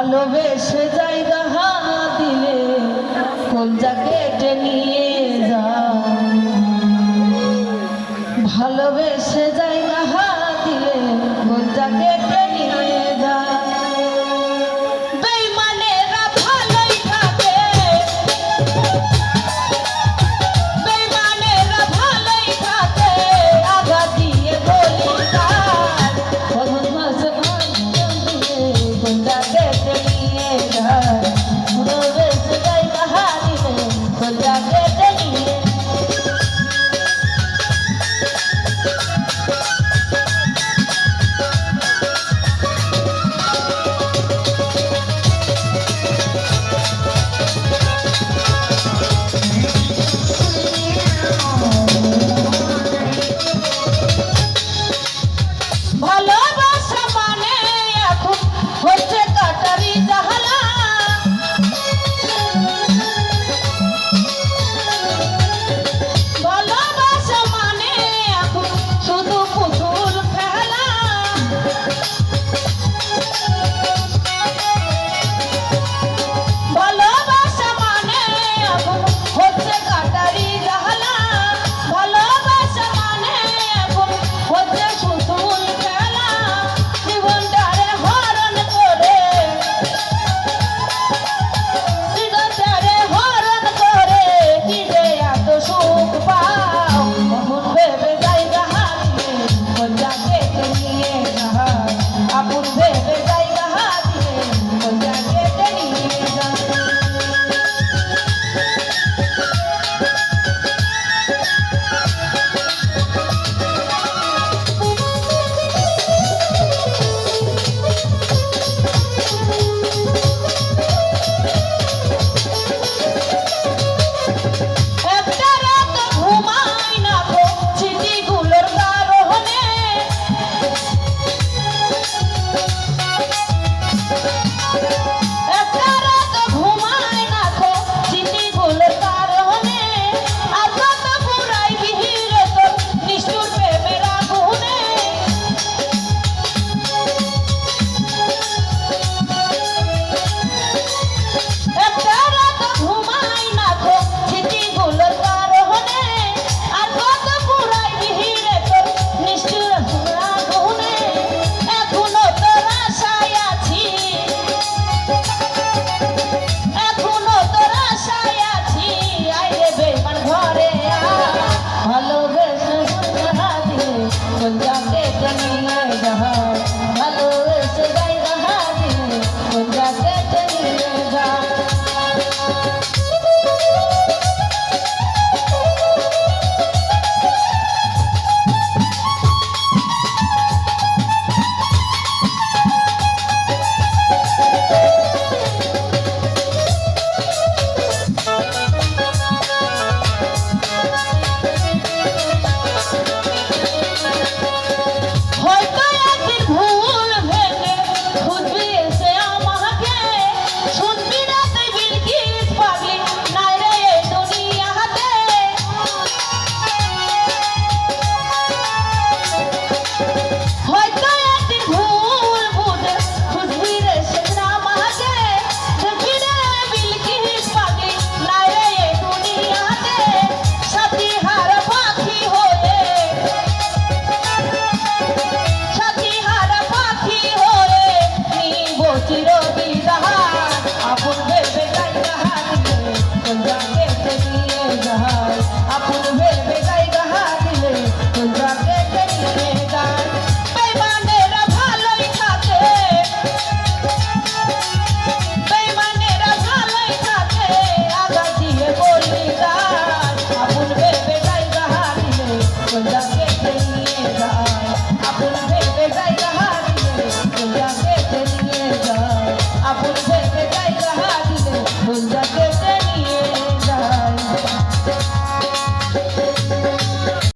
ভালোবেসে জায়গা দিলে কোন জাকেটে নিয়ে যা ভালোবেসে জায়গা দিলে কোন জাকেটে